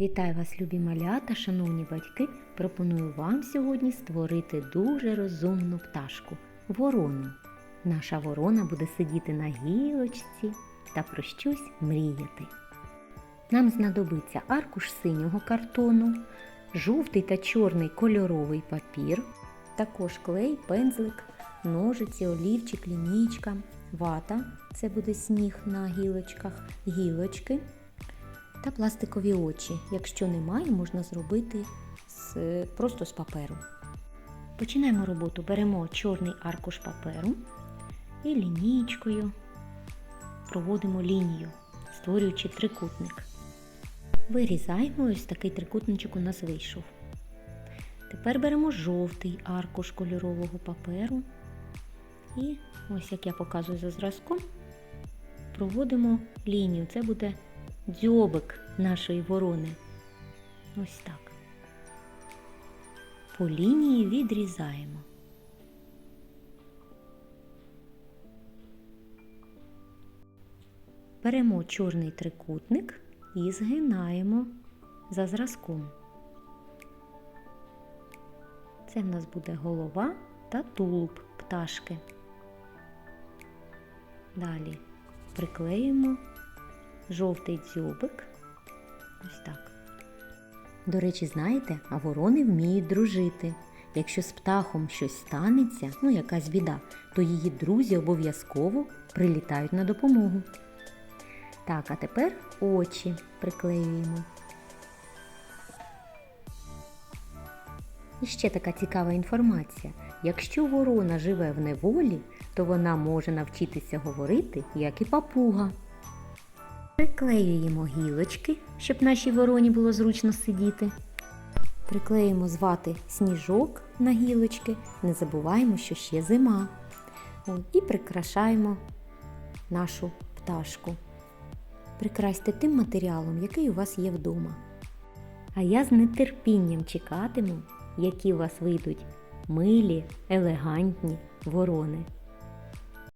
Вітаю вас, любі малята, шановні батьки. Пропоную вам сьогодні створити дуже розумну пташку ворону. Наша ворона буде сидіти на гілочці та про щось мріяти. Нам знадобиться аркуш синього картону, жовтий та чорний кольоровий папір, також клей, пензлик, ножиці, олівчик, лінійка, вата це буде сніг на гілочках, гілочки та пластикові очі. Якщо немає, можна зробити з, просто з паперу. Починаємо роботу. Беремо чорний аркуш паперу і лінійкою проводимо лінію, створюючи трикутник. Вирізаємо ось такий трикутничок у нас вийшов. Тепер беремо жовтий аркуш кольорового паперу і ось як я показую за зразком, проводимо лінію. Це буде дзьобик нашої ворони. Ось так. По лінії відрізаємо. Беремо чорний трикутник і згинаємо за зразком. Це в нас буде голова та тулуб пташки. Далі приклеїмо жовтий дзьобик. Ось так. До речі, знаєте, а ворони вміють дружити. Якщо з птахом щось станеться, ну якась біда, то її друзі обов'язково прилітають на допомогу. Так, а тепер очі приклеюємо. І ще така цікава інформація. Якщо ворона живе в неволі, то вона може навчитися говорити, як і папуга. Приклеюємо гілочки, щоб нашій вороні було зручно сидіти. Приклеїмо звати сніжок на гілочки. Не забуваємо, що ще зима. І прикрашаємо нашу пташку. Прикрасьте тим матеріалом, який у вас є вдома. А я з нетерпінням чекатиму, які у вас вийдуть милі, елегантні ворони.